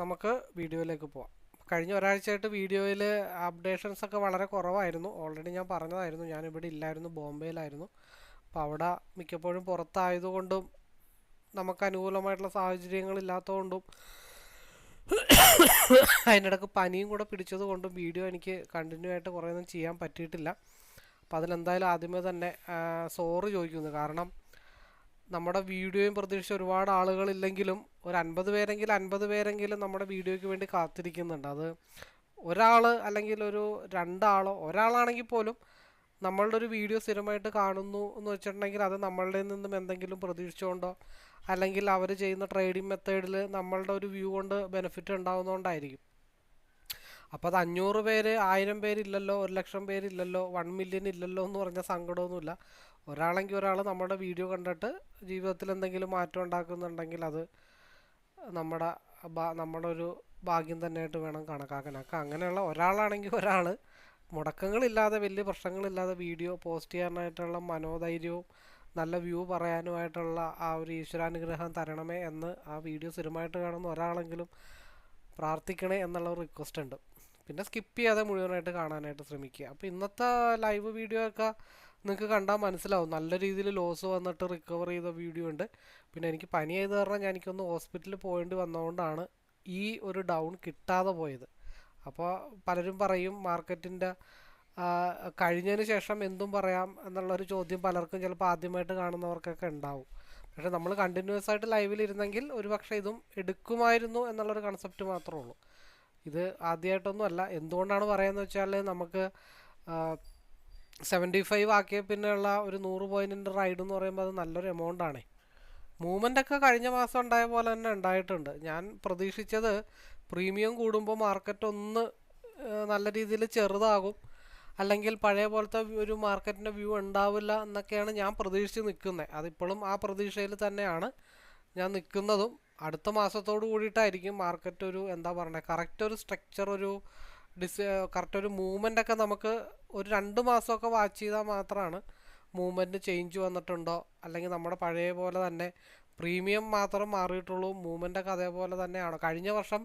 നമുക്ക് വീഡിയോയിലേക്ക് പോവാം. കഴിഞ്ഞ ഒരാഴ്ചയായിട്ട് വീഡിയോയിൽ അപ്ഡേഷൻസ് ഒക്കെ വളരെ കുറവായിരുന്നു. ഓൾറെഡി ഞാൻ പറഞ്ഞതായിരുന്നു. ഞാൻ ഇവിടെ ഇല്ലായിരുന്നു. ബോംബെയിലായിരുന്നു. അപ്പോൾ അവിടെ മിക്കപ്പോഴും പുറത്തായതുകൊണ്ടും നമുക്ക് അനുകൂലമായിട്ടുള്ള സാഹചര്യങ്ങൾ ഇല്ലാത്തതുകൊണ്ടും അതിനിടക്ക് പനിയും കൂടെ പിടിച്ചത് കൊണ്ടും വീഡിയോ എനിക്ക് കണ്ടിന്യൂ ആയിട്ട് കുറേ ഒന്നും ചെയ്യാൻ പറ്റിയിട്ടില്ല. അപ്പോൾ അതിലെന്തായാലും ആദ്യമേ തന്നെ സോറി ചോദിക്കുന്നു. കാരണം നമ്മുടെ വീഡിയോയും പ്രതീക്ഷിച്ച് ഒരുപാട് ആളുകളില്ലെങ്കിലും ഒരു അൻപത് പേരെങ്കിലും അൻപത് പേരെങ്കിലും നമ്മുടെ വീഡിയോയ്ക്ക് വേണ്ടി കാത്തിരിക്കുന്നുണ്ട്. അത് ഒരാൾ അല്ലെങ്കിൽ ഒരു രണ്ടാളോ ഒരാളാണെങ്കിൽ പോലും നമ്മളുടെ ഒരു വീഡിയോ സ്ഥിരമായിട്ട് കാണുന്നു എന്ന് വെച്ചിട്ടുണ്ടെങ്കിൽ അത് നമ്മളുടെ നിന്നും എന്തെങ്കിലും പ്രതീക്ഷിച്ചുകൊണ്ടോ അല്ലെങ്കിൽ അവർ ചെയ്യുന്ന ട്രേഡിംഗ് മെത്തേഡിൽ നമ്മളുടെ ഒരു വ്യൂ കൊണ്ട് ബെനിഫിറ്റ് ഉണ്ടാകുന്നതുകൊണ്ടായിരിക്കും അപ്പോൾ അത് അഞ്ഞൂറ് പേര് ആയിരം പേരില്ലല്ലോ ഒരു ലക്ഷം പേരില്ലല്ലോ വൺ മില്യൺ ഇല്ലല്ലോ എന്ന് പറഞ്ഞ സങ്കടമൊന്നുമില്ല. ഒരാളെങ്കിൽ ഒരാൾ നമ്മുടെ വീഡിയോ കണ്ടിട്ട് ജീവിതത്തിൽ എന്തെങ്കിലും മാറ്റം ഉണ്ടാക്കുന്നുണ്ടെങ്കിൽ അത് നമ്മുടെ നമ്മുടെ ഒരു ഭാഗ്യം തന്നെയായിട്ട് വേണം കണക്കാക്കാൻ അപ്പം അങ്ങനെയുള്ള ഒരാളാണെങ്കിൽ ഒരാൾ മുടക്കങ്ങളില്ലാതെ വലിയ പ്രശ്നങ്ങളില്ലാതെ വീഡിയോ പോസ്റ്റ് ചെയ്യാനായിട്ടുള്ള മനോധൈര്യവും നല്ല വ്യൂ പറയാനുമായിട്ടുള്ള ആ ഒരു ഈശ്വരാനുഗ്രഹം തരണമേ എന്ന് ആ വീഡിയോ സ്ഥിരമായിട്ട് കാണുന്ന ഒരാളെങ്കിലും പ്രാർത്ഥിക്കണേ എന്നുള്ള ഒരു റിക്വസ്റ്റ് ഉണ്ട്. പിന്നെ സ്കിപ്പ് ചെയ്യാതെ മുഴുവനായിട്ട് കാണാനായിട്ട് ശ്രമിക്കുക. അപ്പോൾ ഇന്നത്തെ ലൈവ് വീഡിയോ ഒക്കെ നിങ്ങൾക്ക് കണ്ടാൽ മനസ്സിലാവും. നല്ല രീതിയിൽ ലോസ് വന്നിട്ട് റിക്കവർ ചെയ്ത വീഡിയോ ഉണ്ട്. പിന്നെ എനിക്ക് പനി ആയത് കാരണം ഞാൻ എനിക്കൊന്ന് ഹോസ്പിറ്റലിൽ പോകേണ്ടി വന്നതുകൊണ്ടാണ് ഈ ഒരു ഡൗൺ കിട്ടാതെ പോയത്. അപ്പോൾ പലരും പറയും മാർക്കറ്റിന്റെ കഴിഞ്ഞതിന് ശേഷം എന്തും പറയാം എന്നുള്ളൊരു ചോദ്യം പലർക്കും ചിലപ്പോൾ ആദ്യമായിട്ട് കാണുന്നവർക്കൊക്കെ ഉണ്ടാവും. പക്ഷേ നമ്മൾ കണ്ടിന്യൂസ് ആയിട്ട് ലൈവിൽ ഇരുന്നെങ്കിൽ ഒരു പക്ഷേ ഇതും എടുക്കുമായിരുന്നു എന്നുള്ളൊരു കൺസെപ്റ്റ് മാത്രമേ ഉള്ളൂ. ഇത് ആദ്യമായിട്ടൊന്നും അല്ല എന്തുകൊണ്ടാണ് പറയുന്നത് വെച്ചാൽ നമുക്ക് സെവന്റി ഫൈവ് ആക്കിയ പിന്നെയുള്ള ഒരു നൂറ് പോയിന്റിന്റെ റൈഡ് എന്ന് പറയുമ്പോൾ അത് നല്ലൊരു എമൗണ്ട് ആണേ. മൂവ്മെന്റ് ഒക്കെ കഴിഞ്ഞ മാസം ഉണ്ടായ പോലെ തന്നെ ഉണ്ടായിട്ടുണ്ട്. ഞാൻ പ്രതീക്ഷിച്ചത് പ്രീമിയം കൂടുമ്പോൾ മാർക്കറ്റ് ഒന്ന് നല്ല രീതിയിൽ ചെറുതാകും. അല്ലെങ്കിൽ പഴയ പോലത്തെ ഒരു മാർക്കറ്റിന്റെ വ്യൂ ഉണ്ടാവില്ല എന്നൊക്കെയാണ് ഞാൻ പ്രതീക്ഷിച്ച് നിൽക്കുന്നത്. അതിപ്പോഴും ആ പ്രതീക്ഷയിൽ തന്നെയാണ് ഞാൻ നിൽക്കുന്നതും. അടുത്ത മാസത്തോട് കൂടിയിട്ടായിരിക്കും മാർക്കറ്റ് ഒരു എന്താ പറയുക കറക്റ്റ് ഒരു സ്ട്രക്ചർ ഒരു ഡിസ് കറക്റ്റ് ഒരു മൂവ്മെന്റ് ഒക്കെ നമുക്ക് ഒരു രണ്ട് മാസമൊക്കെ വാച്ച് ചെയ്താൽ മാത്രമാണ് മൂവ്മെന്റ് ചേഞ്ച് വന്നിട്ടുണ്ടോ? അല്ലെങ്കിൽ നമ്മുടെ പഴയ പോലെ തന്നെ പ്രീമിയം മാത്രം മാറിയിട്ടുള്ളൂ മൂവ്മെന്റൊക്കെ അതേപോലെ തന്നെയാണ്? കഴിഞ്ഞ വർഷം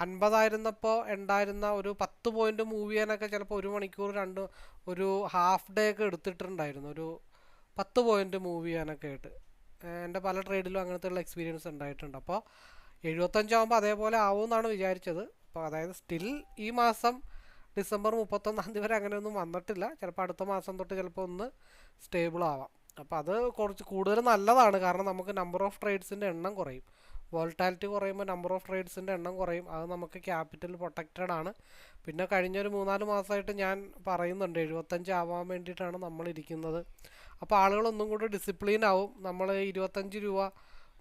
അൻപതായിരുന്നപ്പോൾ ഉണ്ടായിരുന്ന ഒരു പത്ത് പോയിന്റ് മൂവ് ചെയ്യാനൊക്കെ ചിലപ്പോൾ ഒരു മണിക്കൂർ രണ്ട് ഒരു ഹാഫ് ഡേ ഒക്കെ എടുത്തിട്ടുണ്ടായിരുന്നു ഒരു പത്ത് പോയിന്റ് മൂവ് ചെയ്യാനൊക്കെ ആയിട്ട്. എന്റെ പല ട്രേഡിലും അങ്ങനത്തെയുള്ള എക്സ്പീരിയൻസ് ഉണ്ടായിട്ടുണ്ട്. അപ്പോൾ എഴുപത്തഞ്ചാകുമ്പോൾ അതേപോലെ ആവും ആവുമെന്നാണ് വിചാരിച്ചത്. അപ്പോൾ അതായത് സ്റ്റിൽ ഈ മാസം ഡിസംബർ മുപ്പത്തൊന്നാം തീയതി വരെ അങ്ങനെയൊന്നും വന്നിട്ടില്ല. ചിലപ്പോൾ അടുത്ത മാസം തൊട്ട് ചിലപ്പോൾ ഒന്ന് സ്റ്റേബിൾ ആവാം. അപ്പോൾ അത് കുറച്ച് കൂടുതൽ നല്ലതാണ്. കാരണം നമുക്ക് നമ്പർ ഓഫ് ട്രേഡ്സിന്റെ എണ്ണം കുറയും. വോൾട്ടാലിറ്റി കുറയുമ്പോൾ നമ്പർ ഓഫ് ട്രേഡ്സിന്റെ എണ്ണം കുറയും. അത് നമുക്ക് ക്യാപിറ്റൽ പ്രൊട്ടക്റ്റഡ് ആണ്. പിന്നെ കഴിഞ്ഞൊരു മൂന്നാൽ മാസമായിട്ട് ഞാൻ പറയുന്നുണ്ട് എഴുപത്തഞ്ച് ആവാൻ വേണ്ടിയിട്ടാണ് നമ്മളിരിക്കുന്നത് അപ്പോൾ ആളുകളൊന്നും കൂടി ഡിസിപ്ലിൻ ആവും. നമ്മൾ ഇരുപത്തഞ്ച് രൂപ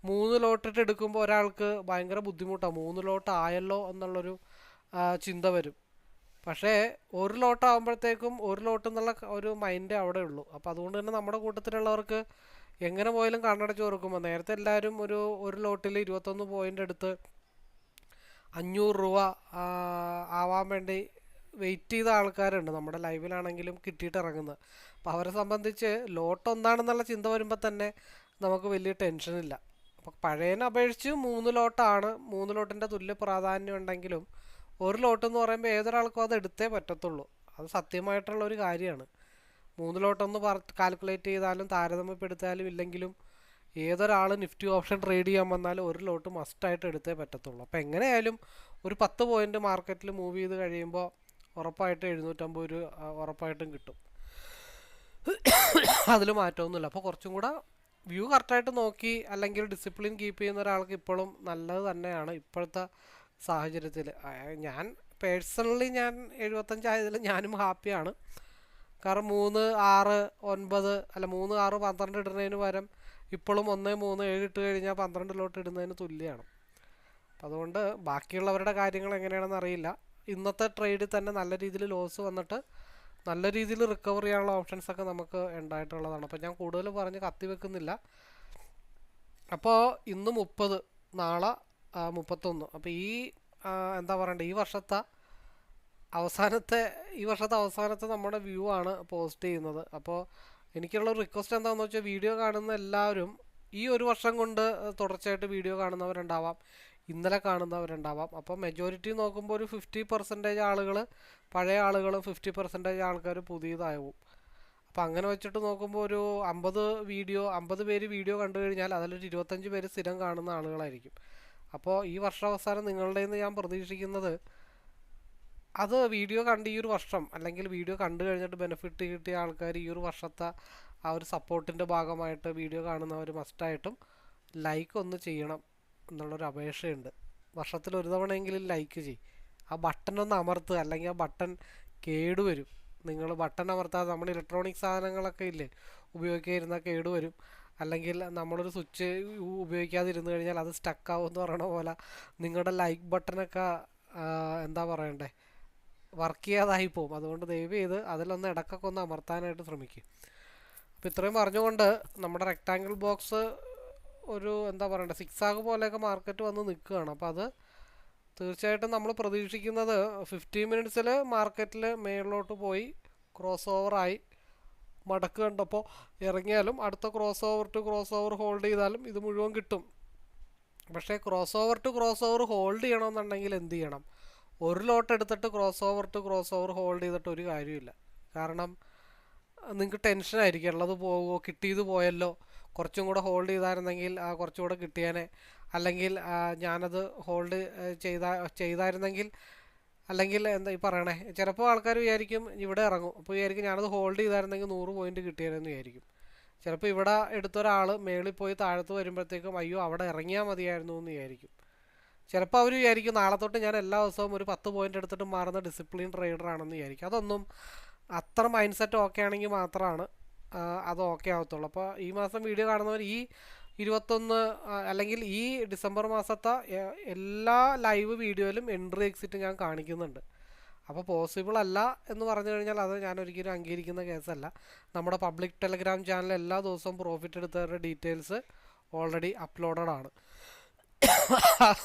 മൂന്ന് ലോട്ടിട്ട് എടുക്കുമ്പോൾ ഒരാൾക്ക് ഭയങ്കര ബുദ്ധിമുട്ടാണ് മൂന്ന് ലോട്ട് ആയല്ലോ എന്നുള്ളൊരു ചിന്ത വരും. പക്ഷേ ഒരു ലോട്ട് ആകുമ്പോഴത്തേക്കും ഒരു ലോട്ട് എന്നുള്ള ഒരു മൈൻഡ് അവിടെ ഉള്ളൂ. അപ്പോൾ അതുകൊണ്ട് തന്നെ നമ്മുടെ കൂട്ടത്തിലുള്ളവർക്ക് എങ്ങനെ പോയാലും കണ്ണടച്ച് ഓർക്കുമ്പോൾ നേരത്തെ എല്ലാവരും ഒരു ഒരു ലോട്ടിൽ ഇരുപത്തൊന്ന് പോയിന്റ് എടുത്ത് അഞ്ഞൂറ് രൂപ ആവാൻ വേണ്ടി വെയിറ്റ് ചെയ്ത ആൾക്കാരുണ്ട്. നമ്മുടെ ലൈവിലാണെങ്കിലും കിട്ടിയിട്ട് ഇറങ്ങുന്നത് അപ്പോൾ അവരെ സംബന്ധിച്ച് ലോട്ട് ഒന്നാണെന്നുള്ള ചിന്ത വരുമ്പോൾ തന്നെ നമുക്ക് വലിയ ടെൻഷനില്ല അപ്പോൾ പഴയതിനെ അപേക്ഷിച്ച് മൂന്ന് ലോട്ടാണ്. മൂന്ന് ലോട്ടിന്റെ തുല്യ പ്രാധാന്യം ഉണ്ടെങ്കിലും ഒരു ലോട്ട് എന്ന് പറയുമ്പോൾ ഏതൊരാൾക്കും അത് എടുത്തേ പറ്റത്തുള്ളൂ. അത് സത്യമായിട്ടുള്ള ഒരു കാര്യമാണ്. മൂന്ന് ലോട്ടൊന്ന് പറ കാൽക്കുലേറ്റ് ചെയ്താലും താരതമ്യപ്പെടുത്താലും ഇല്ലെങ്കിലും ഏതൊരാൾ നിഫ്റ്റി ഓപ്ഷൻ ട്രേഡ് ചെയ്യാൻ വന്നാലും ഒരു ലോട്ട് മസ്റ്റായിട്ട് എടുത്തേ പറ്റത്തുള്ളൂ. അപ്പോൾ എങ്ങനെയായാലും ഒരു പത്ത് പോയിന്റ് മാർക്കറ്റിൽ മൂവ് ചെയ്ത് കഴിയുമ്പോൾ ഉറപ്പായിട്ട് എഴുന്നൂറ്റമ്പത് രൂപ ഉറപ്പായിട്ടും കിട്ടും. അതിൽ മാറ്റമൊന്നുമില്ല. അപ്പോൾ കുറച്ചും കൂടെ വ്യൂ കറക്റ്റായിട്ട് നോക്കി അല്ലെങ്കിൽ ഡിസിപ്ലിൻ കീപ്പ് ചെയ്യുന്ന ഒരാൾക്ക് ഇപ്പോഴും നല്ലത് തന്നെയാണ്. ഇപ്പോഴത്തെ സാഹചര്യത്തിൽ ഞാൻ പേഴ്സണലി ഞാൻ എഴുപത്തഞ്ചായതിൽ ഞാനും ഹാപ്പിയാണ്. കാരണം മൂന്ന് ആറ് ഒൻപത് അല്ല മൂന്ന് ആറ് പന്ത്രണ്ട് ഇടുന്നതിന് പകരം ഇപ്പോഴും ഒന്ന് മൂന്ന് ഏഴ് ഇട്ട് കഴിഞ്ഞാൽ പന്ത്രണ്ടിലോട്ട് ഇടുന്നതിന് തുല്യമാണ് അപ്പം അതുകൊണ്ട് ബാക്കിയുള്ളവരുടെ കാര്യങ്ങൾ എങ്ങനെയാണെന്ന് അറിയില്ല. ഇന്നത്തെ ട്രേഡിൽ തന്നെ നല്ല രീതിയിൽ ലോസ് വന്നിട്ട് നല്ല രീതിയിൽ റിക്കവർ ചെയ്യാനുള്ള ഓപ്ഷൻസ് ഒക്കെ നമുക്ക് ഉണ്ടായിട്ടുള്ളതാണ്. അപ്പോൾ ഞാൻ കൂടുതൽ പറഞ്ഞ് കത്തി വെക്കുന്നില്ല അപ്പോൾ ഇന്ന് മുപ്പത് നാളെ മുപ്പത്തൊന്ന്. അപ്പോൾ ഈ എന്താ പറയണ്ടേ ഈ വർഷത്തെ അവസാനത്തെ ഈ വർഷത്തെ അവസാനത്തെ നമ്മുടെ വ്യൂ ആണ് പോസ്റ്റ് ചെയ്യുന്നത്. അപ്പോൾ എനിക്കുള്ള റിക്വസ്റ്റ് എന്താണെന്ന് വെച്ചാൽ വീഡിയോ കാണുന്ന എല്ലാവരും ഈ ഒരു വർഷം കൊണ്ട് തുടർച്ചയായിട്ട് വീഡിയോ കാണുന്നവരുണ്ടാവാം. ഇന്നലെ കാണുന്നവരുണ്ടാവാം. അപ്പോൾ മെജോറിറ്റി നോക്കുമ്പോൾ ഒരു ഫിഫ്റ്റി പെർസെന്റേജ് ആളുകൾ പഴയ ആളുകളും ഫിഫ്റ്റി പെർസെന്റേജ് ആൾക്കാർ പുതിയതാവും. അപ്പോൾ അങ്ങനെ വെച്ചിട്ട് നോക്കുമ്പോൾ ഒരു അമ്പത് വീഡിയോ അമ്പത് പേര് വീഡിയോ കണ്ടു കഴിഞ്ഞാൽ അതിലൊരു ഇരുപത്തഞ്ച് പേര് സ്ഥിരം കാണുന്ന ആളുകളായിരിക്കും. അപ്പോൾ ഈ വർഷാവസാനം നിങ്ങളുടെ നിന്ന് ഞാൻ പ്രതീക്ഷിക്കുന്നത് അത് വീഡിയോ കണ്ട് ഈ ഒരു വർഷം അല്ലെങ്കിൽ വീഡിയോ കണ്ടു കഴിഞ്ഞിട്ട് ബെനിഫിറ്റ് കിട്ടിയ ആൾക്കാർ ഈ ഒരു വർഷത്തെ ആ ഒരു സപ്പോർട്ടിന്റെ ഭാഗമായിട്ട് വീഡിയോ കാണുന്നവർ മസ്റ്റായിട്ടും ലൈക്ക് ഒന്ന് ചെയ്യണം എന്നുള്ളൊരു അപേക്ഷയുണ്ട്. വർഷത്തിൽ ഒരു തവണയെങ്കിലും ലൈക്ക് ചെയ്യും. ആ ബട്ടൺ ഒന്ന് അമർത്തുക അല്ലെങ്കിൽ ആ ബട്ടൺ കേടുവരും നിങ്ങൾ ബട്ടൺ അമർത്താതെ നമ്മൾ ഇലക്ട്രോണിക് സാധനങ്ങളൊക്കെ ഇല്ലേ ഉപയോഗിക്കാതിരുന്നാൽ കേടുവരും അല്ലെങ്കിൽ നമ്മളൊരു സ്വിച്ച് ഉപയോഗിക്കാതിരുന്നു കഴിഞ്ഞാൽ അത് സ്റ്റക്ക് ആവും എന്ന് പറയണ പോലെ നിങ്ങളുടെ ലൈക്ക് ബട്ടണൊക്കെ എന്താ പറയണ്ടേ വർക്ക് ചെയ്യാതായി പോകും അതുകൊണ്ട് ദയവ് ചെയ്ത് അതിലൊന്ന് ഇടക്കൊക്കെ ഒന്ന് അമർത്താനായിട്ട് ശ്രമിക്കും. അപ്പോൾ ഇത്രയും പറഞ്ഞുകൊണ്ട് നമ്മുടെ റെക്റ്റാങ്കിൾ ബോക്സ് ഒരു എന്താ പറയണ്ടേ സിക്സ് ആഗ് പോലെയൊക്കെ മാർക്കറ്റ് വന്ന് നിൽക്കുകയാണ്. അപ്പോൾ അത് തീർച്ചയായിട്ടും നമ്മൾ പ്രതീക്ഷിക്കുന്നത് ഫിഫ്റ്റീൻ മിനിറ്റ്സിൽ മാർക്കറ്റിൽ മേളിലോട്ട് പോയി ക്രോസ് ഓവറായി മടക്ക് കണ്ടപ്പോൾ ഇറങ്ങിയാലും അടുത്ത cross over to cross over hold ചെയ്താലും ഇത് മുഴുവൻ കിട്ടും. പക്ഷേ cross over to cross over hold ചെയ്യണമെന്നുണ്ടെങ്കിൽ എന്ത് ചെയ്യണം? ഒരു ലോട്ട് എടുത്തിട്ട് cross over to cross over hold ചെയ്തിട്ട് ഒരു കാര്യമില്ല. കാരണം നിങ്ങൾക്ക് ടെൻഷനായിരിക്കും ഉള്ളത് പോകുമോ കിട്ടിയത് പോയല്ലോ? കുറച്ചും കൂടെ ഹോൾഡ് ചെയ്തായിരുന്നെങ്കിൽ ആ കുറച്ചും കൂടെ കിട്ടിയേനെ. അല്ലെങ്കിൽ ഞാനത് ഹോൾഡ് ചെയ്ത ചെയ്തായിരുന്നെങ്കിൽ അല്ലെങ്കിൽ എന്താ ഈ പറയണേ ചിലപ്പോൾ ആൾക്കാർ വിചാരിക്കും ഇവിടെ ഇറങ്ങും. അപ്പോൾ വിചാരിക്കും ഞാനത് ഹോൾഡ് ചെയ്തായിരുന്നെങ്കിൽ നൂറ് പോയിന്റ് കിട്ടിയായിരുന്നു വിചാരിക്കും. ചിലപ്പോൾ ഇവിടെ എടുത്തൊരാൾ മേളിൽ പോയി താഴത്ത് വരുമ്പോഴത്തേക്കും അയ്യോ അവിടെ ഇറങ്ങിയാൽ മതിയായിരുന്നു എന്ന് വിചാരിക്കും. ചിലപ്പോൾ അവർ വിചാരിക്കും നാളെ തൊട്ട് ഞാൻ എല്ലാ ദിവസവും ഒരു പത്ത് പോയിന്റ് എടുത്തിട്ട് മാറുന്ന ഡിസിപ്ലിൻ ട്രേഡർ ആണെന്ന് വിചാരിക്കും. അതൊന്നും അത്ര മൈൻഡ് സെറ്റ് ഓക്കെ ആണെങ്കിൽ മാത്രമാണ് അത് ഓക്കെ ആവത്തുള്ളൂ. അപ്പോൾ ഈ മാസം വീഡിയോ കാണുന്നവർ ഈ ഇരുപത്തൊന്ന് അല്ലെങ്കിൽ ഈ ഡിസംബർ മാസത്തെ എല്ലാ ലൈവ് വീഡിയോയിലും എൻട്രി എക്സിറ്റ് ഞാൻ കാണിക്കുന്നുണ്ട്. അപ്പോൾ പോസിബിൾ അല്ല എന്ന് പറഞ്ഞു കഴിഞ്ഞാൽ അത് ഞാൻ ഒരിക്കലും അംഗീകരിക്കുന്ന കേസല്ല. നമ്മുടെ പബ്ലിക് ടെലഗ്രാം ചാനൽ എല്ലാ ദിവസവും പ്രോഫിറ്റ് എടുത്തവരുടെ ഡീറ്റെയിൽസ് ഓൾറെഡി അപ്ലോഡഡ് ആണ്.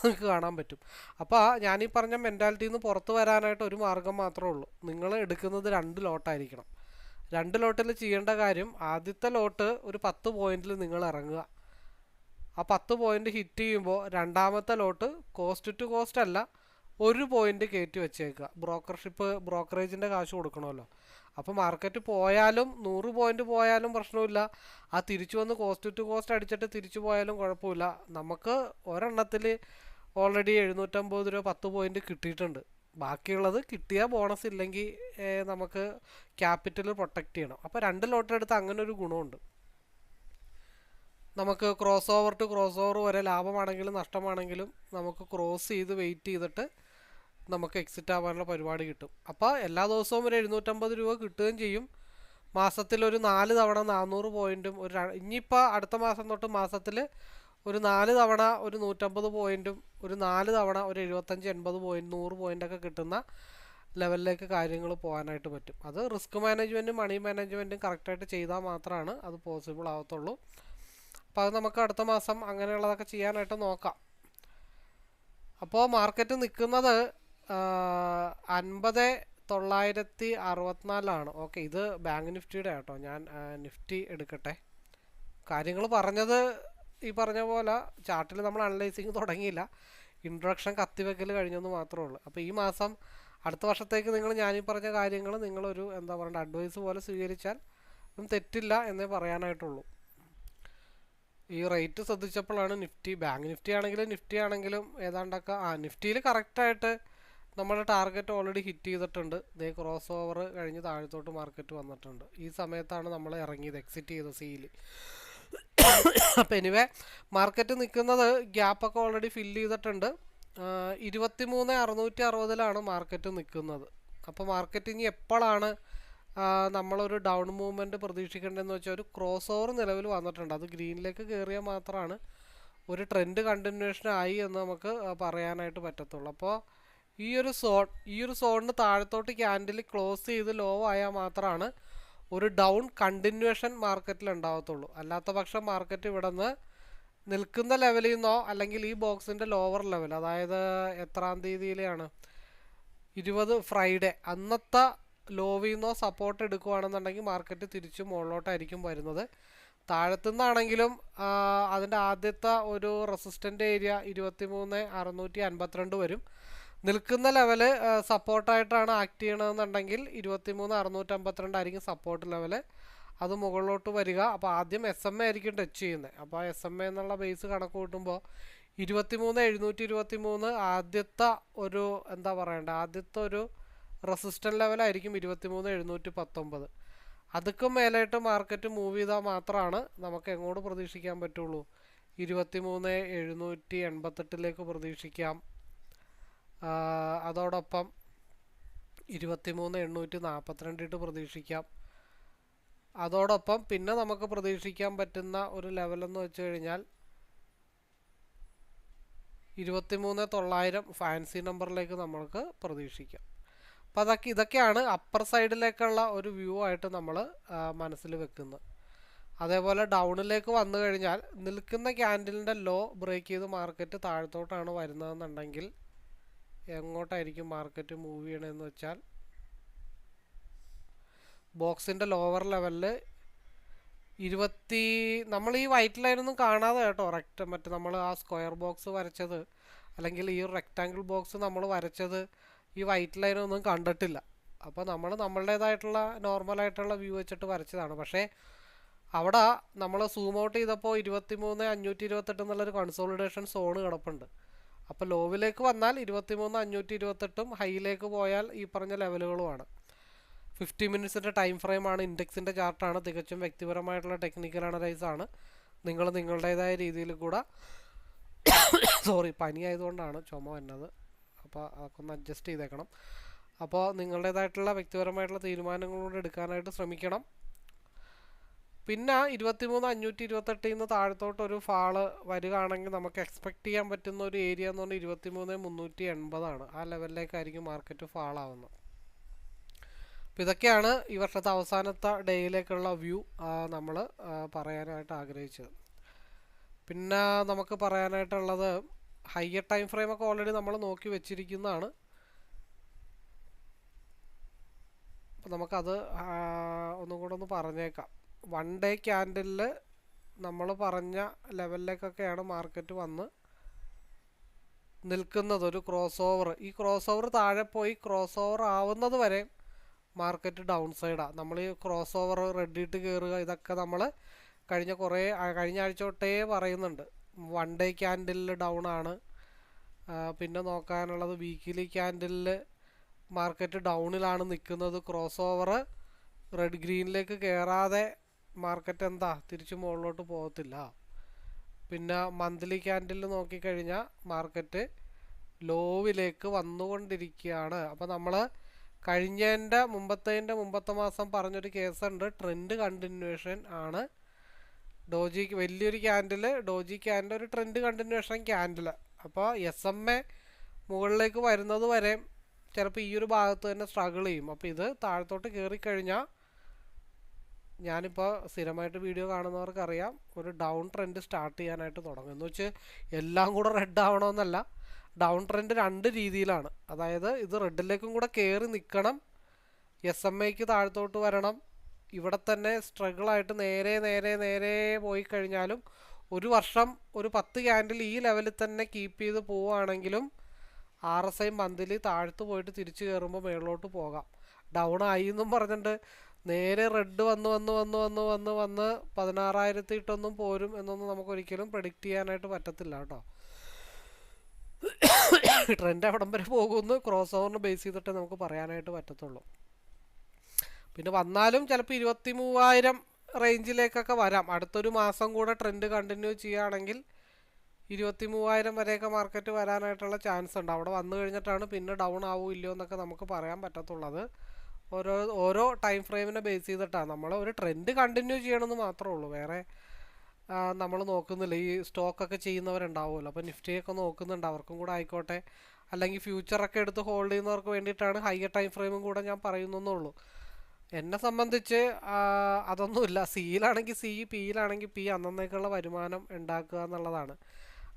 നിങ്ങൾക്ക് കാണാൻ പറ്റും. അപ്പോൾ ഞാൻ ഈ പറഞ്ഞ മെന്റാലിറ്റിയിൽ നിന്ന് പുറത്ത് വരാനായിട്ട് ഒരു മാർഗം മാത്രമേ ഉള്ളൂ. നിങ്ങൾ എടുക്കുന്നത് രണ്ട് ലോട്ടായിരിക്കണം രണ്ട് ലോട്ടിൽ ചെയ്യേണ്ട കാര്യം ആദ്യത്തെ ലോട്ട് ഒരു പത്ത് പോയിന്റിൽ നിങ്ങൾ ഇറങ്ങുക. ആ പത്ത് പോയിന്റ് ഹിറ്റ് ചെയ്യുമ്പോൾ രണ്ടാമത്തെ ലോട്ട് കോസ്റ്റ് ടു കോസ്റ്റ് അല്ല ഒരു പോയിന്റ് കയറ്റി വെച്ചേക്കുക. ബ്രോക്കർഷിപ്പ് ബ്രോക്കറേജിന്റെ കാശ് കൊടുക്കണമല്ലോ. അപ്പോൾ മാർക്കറ്റ് പോയാലും നൂറ് പോയിന്റ് പോയാലും പ്രശ്നമില്ല. ആ തിരിച്ചു വന്ന് കോസ്റ്റ് ടു കോസ്റ്റ് അടിച്ചിട്ട് തിരിച്ചു പോയാലും കുഴപ്പമില്ല. നമുക്ക് ഒരെണ്ണത്തിൽ ഓൾറെഡി എഴുന്നൂറ്റമ്പത് രൂപ പത്ത് പോയിന്റ് കിട്ടിയിട്ടുണ്ട്. ബാക്കിയുള്ളത് കിട്ടിയ ബോണസ് ഇല്ലെങ്കിൽ നമുക്ക് ക്യാപിറ്റൽ പ്രൊട്ടക്റ്റ് ചെയ്യണം. അപ്പോൾ രണ്ട് ലോട്ടെടുത്ത് അങ്ങനെ ഒരു ഗുണമുണ്ട്. നമുക്ക് cross over to cross over വരെ ലാഭമാണെങ്കിലും നഷ്ടമാണെങ്കിലും നമുക്ക് ക്രോസ് ചെയ്ത് വെയിറ്റ് ചെയ്തിട്ട് നമുക്ക് എക്സിറ്റ് ആവാനുള്ള പരിപാടി കിട്ടും. അപ്പോൾ എല്ലാ ദിവസവും ഒരു എഴുന്നൂറ്റമ്പത് രൂപ കിട്ടുകയും ചെയ്യും. മാസത്തിൽ ഒരു നാല് തവണ നാനൂറ് പോയിന്റും ഒരു ഇനിയിപ്പോൾ അടുത്ത മാസം തൊട്ട് മാസത്തിൽ ഒരു നാല് തവണ ഒരു നൂറ്റമ്പത് പോയിന്റും ഒരു നാല് തവണ ഒരു എഴുപത്തഞ്ച് എൺപത് പോയിന്റ് നൂറ് പോയിന്റൊക്കെ കിട്ടുന്ന ലെവലിലേക്ക് കാര്യങ്ങൾ പോകാനായിട്ട് പറ്റും. അത് റിസ്ക് മാനേജ്മെന്റും മണി മാനേജ്മെന്റും കറക്റ്റായിട്ട് ചെയ്താൽ മാത്രമാണ് അത് പോസിബിൾ ആവത്തുള്ളൂ. അപ്പോൾ അത് നമുക്ക് അടുത്ത മാസം അങ്ങനെയുള്ളതൊക്കെ ചെയ്യാനായിട്ട് നോക്കാം. അപ്പോൾ മാർക്കറ്റ് നിൽക്കുന്നത് അൻപത് തൊള്ളായിരത്തി അറുപത്തിനാലാണ്. ഓക്കെ ഇത് ബാങ്ക് നിഫ്റ്റിയുടെ കേട്ടോ ഞാൻ നിഫ്റ്റി എടുക്കട്ടെ. കാര്യങ്ങൾ പറഞ്ഞത് ഈ പറഞ്ഞ പോലെ ചാർട്ടിൽ നമ്മൾ അനലൈസിങ് തുടങ്ങിയില്ല. ഇൻട്രൊഡക്ഷൻ കത്തിവെക്കൽ കഴിഞ്ഞെന്ന് മാത്രമേ ഉള്ളൂ. അപ്പോൾ ഈ മാസം അടുത്ത വർഷത്തേക്ക് നിങ്ങൾ ഞാനീ പറഞ്ഞ കാര്യങ്ങൾ നിങ്ങളൊരു എന്താ പറയുക അഡ്വൈസ് പോലെ സ്വീകരിച്ചാൽ ഒന്നും തെറ്റില്ല എന്നേ പറയാനായിട്ടുള്ളൂ. ഈ റേറ്റ് ശ്രദ്ധിച്ചപ്പോഴാണ് നിഫ്റ്റി. ബാങ്ക് നിഫ്റ്റി ആണെങ്കിലും നിഫ്റ്റി ആണെങ്കിലും ഏതാണ്ടൊക്കെ ആ നിഫ്റ്റിയിൽ കറക്റ്റായിട്ട് നമ്മുടെ ടാർഗറ്റ് ഓൾറെഡി ഹിറ്റ് ചെയ്തിട്ടുണ്ട്. ഇതേ ക്രോസ് ഓവർ കഴിഞ്ഞ് താഴത്തോട്ട് മാർക്കറ്റ് വന്നിട്ടുണ്ട്. ഈ സമയത്താണ് നമ്മൾ ഇറങ്ങിയത് എക്സിറ്റ് ചെയ്ത സീൽ അപ്പോൾ എനിവേ മാർക്കറ്റ് നിൽക്കുന്നത് ഗ്യാപ്പൊക്കെ ഓൾറെഡി ഫില്ല് ചെയ്തിട്ടുണ്ട്. ഇരുപത്തി മൂന്ന് അറുന്നൂറ്റി അറുപതിലാണ് മാർക്കറ്റ് നിൽക്കുന്നത്. അപ്പോൾ മാർക്കറ്റ് ഇനി എപ്പോഴാണ് നമ്മളൊരു ഡൗൺ മൂവ്മെന്റ് പ്രതീക്ഷിക്കേണ്ടതെന്ന് വെച്ചാൽ ഒരു ക്രോസ് ഓവർ നിലവിൽ വന്നിട്ടുണ്ട്. അത് ഗ്രീനിലേക്ക് കയറിയാൽ മാത്രമാണ് ഒരു ട്രെൻഡ് കണ്ടിന്യൂഷൻ ആയി എന്ന് നമുക്ക് പറയാനായിട്ട് പറ്റത്തുള്ളൂ. അപ്പോൾ ഈ ഒരു സോൺ ഈ ഒരു സോണിന് താഴത്തോട്ട് ക്യാൻഡിൽ ക്ലോസ് ചെയ്ത് ലോ ആയാൽ മാത്രമാണ് ഒരു ഡൗൺ കണ്ടിന്യൂഷൻ മാർക്കറ്റിൽ ഉണ്ടാകത്തുള്ളൂ അല്ലാത്ത പക്ഷം മാർക്കറ്റ് ഇവിടെ നിന്ന് നിൽക്കുന്ന ലെവലിൽ നിന്നോ അല്ലെങ്കിൽ ഈ ബോക്സിന്റെ ലോവർ ലെവൽ അതായത് എത്രാം തീയതിയിലെയാണ്? ഇരുപത് ഫ്രൈഡേ അന്നത്തെ ലോവിൽ നിന്നോ സപ്പോർട്ട് എടുക്കുകയാണെന്നുണ്ടെങ്കിൽ മാർക്കറ്റ് തിരിച്ച് മുകളിലോട്ടായിരിക്കും വരുന്നത്. താഴത്തുനിന്നാണെങ്കിലും അതിന്റെ ആദ്യത്തെ ഒരു റെസിസ്റ്റന്റ് ഏരിയ ഇരുപത്തി മൂന്ന് അറുന്നൂറ്റി അൻപത്തിരണ്ട് വരും. നിൽക്കുന്ന ലെവൽ സപ്പോർട്ടായിട്ടാണ് ആക്ട് ചെയ്യണമെന്നുണ്ടെങ്കിൽ ഇരുപത്തി മൂന്ന് അറുന്നൂറ്റമ്പത്തിരണ്ട് ആയിരിക്കും സപ്പോർട്ട് ലെവൽ അത് മുകളിലോട്ട് വരിക. അപ്പോൾ ആദ്യം എസ് എം എ ആയിരിക്കും ടച്ച് ചെയ്യുന്നത് അപ്പോൾ എസ് എം എ എന്നുള്ള ബേസ് കണക്ക് കൂട്ടുമ്പോൾ ഇരുപത്തി മൂന്ന് എഴുന്നൂറ്റി ഇരുപത്തി മൂന്ന് ആദ്യത്തെ ഒരു എന്താ പറയണ്ടേ ആദ്യത്തെ ഒരു റെസിസ്റ്റന്റ് ലെവലായിരിക്കും ഇരുപത്തി മൂന്ന് എഴുന്നൂറ്റി പത്തൊമ്പത് അതുക്കും മേലായിട്ട് മാർക്കറ്റ് മൂവ് ചെയ്താൽ മാത്രമാണ് നമുക്ക് എങ്ങോട്ട് പ്രതീക്ഷിക്കാൻ പറ്റുള്ളൂ. ഇരുപത്തി മൂന്ന് എഴുന്നൂറ്റി എൺപത്തെട്ടിലേക്ക് പ്രതീക്ഷിക്കാം. അതോടൊപ്പം ഇരുപത്തി മൂന്ന് എണ്ണൂറ്റി നാൽപ്പത്തിരണ്ടിട്ട് പ്രതീക്ഷിക്കാം. അതോടൊപ്പം പിന്നെ നമുക്ക് പ്രതീക്ഷിക്കാൻ പറ്റുന്ന ഒരു ലെവലെന്ന് വെച്ച് കഴിഞ്ഞാൽ ഇരുപത്തിമൂന്ന് തൊള്ളായിരം ഫാൻസി നമ്പറിലേക്ക് നമ്മൾക്ക് പ്രതീക്ഷിക്കാം. അപ്പോൾ അതൊക്കെ ഇതൊക്കെയാണ് അപ്പർ സൈഡിലേക്കുള്ള ഒരു വ്യൂ ആയിട്ട് നമ്മൾ മനസ്സിൽ വെക്കുന്നത്. അതേപോലെ ഡൗണിലേക്ക് വന്നു കഴിഞ്ഞാൽ നിൽക്കുന്ന ക്യാൻഡിലിന്റെ ലോ ബ്രേക്ക് ചെയ്ത് മാർക്കറ്റ് താഴത്തോട്ടാണ് വരുന്നതെന്നുണ്ടെങ്കിൽ എങ്ങോട്ടായിരിക്കും മാർക്കറ്റ് മൂവ് ചെയ്യണമെന്ന് വെച്ചാൽ ബോക്സിന്റെ ലോവർ ലെവലിൽ ഇരുപത്തി നമ്മൾ ഈ വൈറ്റ് ലൈനൊന്നും കാണാതെ കേട്ടോ റെക്റ്റ് മറ്റേ നമ്മൾ ആ സ്ക്വയർ ബോക്സ് വരച്ചത്. അല്ലെങ്കിൽ ഈ റെക്റ്റാങ്കിൾ ബോക്സ് നമ്മൾ വരച്ചത് ഈ വൈറ്റ് ലൈനൊന്നും കണ്ടിട്ടില്ല. അപ്പോൾ നമ്മൾ നമ്മളുടേതായിട്ടുള്ള നോർമലായിട്ടുള്ള വ്യൂ വെച്ചിട്ട് വരച്ചതാണ്. പക്ഷേ അവിടെ നമ്മൾ സൂം ഔട്ട് ചെയ്തപ്പോൾ ഇരുപത്തി മൂന്ന് അഞ്ഞൂറ്റി ഇരുപത്തെട്ട് എന്നുള്ളൊരു കൺസോളിഡേഷൻ സോണ് കിടപ്പുണ്ട്. അപ്പോൾ ലോവിലേക്ക് വന്നാൽ ഇരുപത്തി മൂന്ന് അഞ്ഞൂറ്റി ഇരുപത്തെട്ടും ഹൈയിലേക്ക് പോയാൽ ഈ പറഞ്ഞ ലെവലുകളുമാണ് ഫിഫ്റ്റി മിനിറ്റ്സിന്റെ ടൈം ഫ്രെയിമാണ് ഇൻഡെക്സിന്റെ ചാർട്ടാണ് തികച്ചും വ്യക്തിപരമായിട്ടുള്ള ടെക്നിക്കൽ അനലൈസ് ആണ്. നിങ്ങൾ നിങ്ങളുടേതായ രീതിയിൽ കൂടെ സോറി പനി ആയതുകൊണ്ടാണ് ചുമ വന്നത്. അപ്പോൾ അതൊക്കെ ഒന്ന് അഡ്ജസ്റ്റ് ചെയ്തേക്കണം. അപ്പോൾ നിങ്ങളുടേതായിട്ടുള്ള വ്യക്തിപരമായിട്ടുള്ള തീരുമാനങ്ങളോട് എടുക്കാനായിട്ട് ശ്രമിക്കണം. പിന്നെ ഇരുപത്തിമൂന്ന് അഞ്ഞൂറ്റി ഇരുപത്തെട്ടിൽ നിന്ന് താഴത്തോട്ട് ഒരു ഫാൾ വരികയാണെങ്കിൽ നമുക്ക് എക്സ്പെക്റ്റ് ചെയ്യാൻ പറ്റുന്ന ഒരു ഏരിയ എന്ന് പറഞ്ഞാൽ ഇരുപത്തിമൂന്ന് മുന്നൂറ്റി എൺപതാണ്. ആ ലെവലിലേക്കായിരിക്കും മാർക്കറ്റ് ഫാളാവുന്നത്. അപ്പോൾ ഇതൊക്കെയാണ് ഈ വർഷത്തെ അവസാനത്തെ ഡേയിലേക്കുള്ള വ്യൂ നമ്മൾ പറയാനായിട്ട് ആഗ്രഹിച്ചത്. പിന്നെ നമുക്ക് പറയാനായിട്ടുള്ളത് ഹയർ ടൈം ഫ്രെയിമൊക്കെ ഓൾറെഡി നമ്മൾ നോക്കി വെച്ചിരിക്കുന്നതാണ്. അപ്പം നമുക്കത് ഒന്നും കൂടെ ഒന്ന് പറഞ്ഞേക്കാം. വൺ ഡേ ക്യാൻഡലിൽ നമ്മൾ പറഞ്ഞ ലെവലിലേക്കൊക്കെയാണ് മാർക്കറ്റ് വന്ന് നിൽക്കുന്നത് ഒരു ക്രോസ് ഓവർ ഈ ക്രോസ് ഓവർ താഴെ പോയി ക്രോസ് ഓവർ ആവുന്നത് വരെ മാർക്കറ്റ് ഡൗൺ സൈഡാണ് നമ്മൾ ഈ ക്രോസ് ഓവർ റെഡിയിട്ട് കയറുക ഇതൊക്കെ നമ്മൾ കഴിഞ്ഞ കുറേ കഴിഞ്ഞ ആഴ്ച തൊട്ടേ പറയുന്നുണ്ട്. വൺ ഡേ ക്യാൻഡിലിൽ ഡൗൺ ആണ്. പിന്നെ നോക്കാനുള്ളത് വീക്കിലി ക്യാൻഡിലിൽ മാർക്കറ്റ് ഡൗണിലാണ് നിൽക്കുന്നത്. ക്രോസ് ഓവർ റെഡ് ഗ്രീനിലേക്ക് കയറാതെ മാർക്കറ്റ് എന്താ? തിരിച്ചു മുകളിലോട്ട് പോകത്തില്ല. പിന്നെ മന്ത്ലി ക്യാൻഡിൽ നോക്കിക്കഴിഞ്ഞാൽ മാർക്കറ്റ് ലോവിലേക്ക് വന്നുകൊണ്ടിരിക്കുകയാണ്. അപ്പോൾ നമ്മൾ കഴിഞ്ഞതിന്റെ മുമ്പത്തതിന്റെ മുമ്പത്തെ മാസം പറഞ്ഞൊരു കേസുണ്ട്. ട്രെൻഡ് കണ്ടിന്യൂഷൻ ആണ്. ഡോജി വലിയൊരു ക്യാൻഡിൽ ഡോജി ക്യാൻഡിൽ ഒരു ട്രെൻഡ് കണ്ടിന്യൂഷൻ ക്യാൻഡിൽ അപ്പോൾ എസ് എം എ മുകളിലേക്ക് വരുന്നത് വരെ ചിലപ്പോൾ ഈ ഒരു ഭാഗത്ത് തന്നെ സ്ട്രഗിൾ ചെയ്യും. അപ്പോൾ ഇത് താഴത്തോട്ട് കയറിക്കഴിഞ്ഞാൽ ഞാനിപ്പോൾ സ്ഥിരമായിട്ട് വീഡിയോ കാണുന്നവർക്കറിയാം ഒരു ഡൗൺ ട്രെൻഡ് സ്റ്റാർട്ട് ചെയ്യാനായിട്ട് തുടങ്ങും. എന്ന് വെച്ച് എല്ലാം കൂടെ റെഡ് ആവണമെന്നല്ല ഡൗൺ ട്രെൻഡ് രണ്ട് രീതിയിലാണ്. അതായത് ഇത് റെഡിലേക്കും കൂടെ കയറി നിൽക്കണം എസ് എം ഐക്ക് താഴത്തോട്ട് വരണം ഇവിടെ തന്നെ സ്ട്രഗിളായിട്ട് നേരെ നേരെ നേരെ പോയി കഴിഞ്ഞാലും ഒരു വർഷം ഒരു പത്ത് ക്യാൻഡിൽ ഈ ലെവലിൽ തന്നെ കീപ്പ് ചെയ്ത് പോവുകയാണെങ്കിലും ആർ എസ് ഐ മന്തിലി താഴ്ത്തു പോയിട്ട് തിരിച്ചു കയറുമ്പോൾ മേളിലോട്ട് പോകാം. ഡൗൺ ആയി എന്നും പറഞ്ഞിട്ട് നേരെ റെഡ് വന്ന് വന്ന് വന്ന് വന്ന് വന്ന് വന്ന് പതിനാറായിരത്തി ഇട്ടൊന്നും പോരും എന്നൊന്നും നമുക്ക് ഒരിക്കലും പ്രഡിക്റ്റ് ചെയ്യാനായിട്ട് പറ്റത്തില്ല കേട്ടോ. ട്രെൻഡ് എവിടം വരെ പോകുമെന്ന് ക്രോസ് ഓവറിന് ബേസ് ചെയ്തിട്ടേ നമുക്ക് പറയാനായിട്ട് പറ്റത്തുള്ളൂ. പിന്നെ വന്നാലും ചിലപ്പോൾ ഇരുപത്തി മൂവായിരം റേഞ്ചിലേക്കൊക്കെ വരാം. അടുത്തൊരു മാസം കൂടെ ട്രെൻഡ് കണ്ടിന്യൂ ചെയ്യുകയാണെങ്കിൽ ഇരുപത്തി മൂവായിരം വരെയൊക്കെ മാർക്കറ്റ് വരാനായിട്ടുള്ള ചാൻസ് ഉണ്ട്. അവിടെ വന്നു കഴിഞ്ഞിട്ടാണ് പിന്നെ ഡൗൺ ആവോ ഇല്ലയോ എന്നൊക്കെ നമുക്ക് പറയാൻ പറ്റത്തുള്ളത്. ഓരോ ഓരോ ടൈം ഫ്രെയിമിനെ ബേസ് ചെയ്തിട്ടാണ്. നമ്മൾ ഒരു ട്രെൻഡ് കണ്ടിന്യൂ ചെയ്യണമെന്ന് മാത്രമേ ഉള്ളൂ. വേറെ നമ്മൾ നോക്കുന്നില്ല. ഈ സ്റ്റോക്കൊക്കെ ചെയ്യുന്നവരുണ്ടാവുമല്ലോ. അപ്പോൾ നിഫ്റ്റിയൊക്കെ നോക്കുന്നുണ്ട്. അവർക്കും കൂടെ ആയിക്കോട്ടെ. അല്ലെങ്കിൽ ഫ്യൂച്ചറൊക്കെ എടുത്ത് ഹോൾഡ് ചെയ്യുന്നവർക്ക് വേണ്ടിയിട്ടാണ് ഹയർ ടൈം ഫ്രെയിമും കൂടെ ഞാൻ പറയുന്നുള്ളൂ എന്നെ സംബന്ധിച്ച് അതൊന്നുമില്ല. സിയിലാണെങ്കിൽ സി പിയിലാണെങ്കിൽ പി അന്നേക്കുള്ള വരുമാനം ഉണ്ടാക്കുക എന്നുള്ളതാണ്.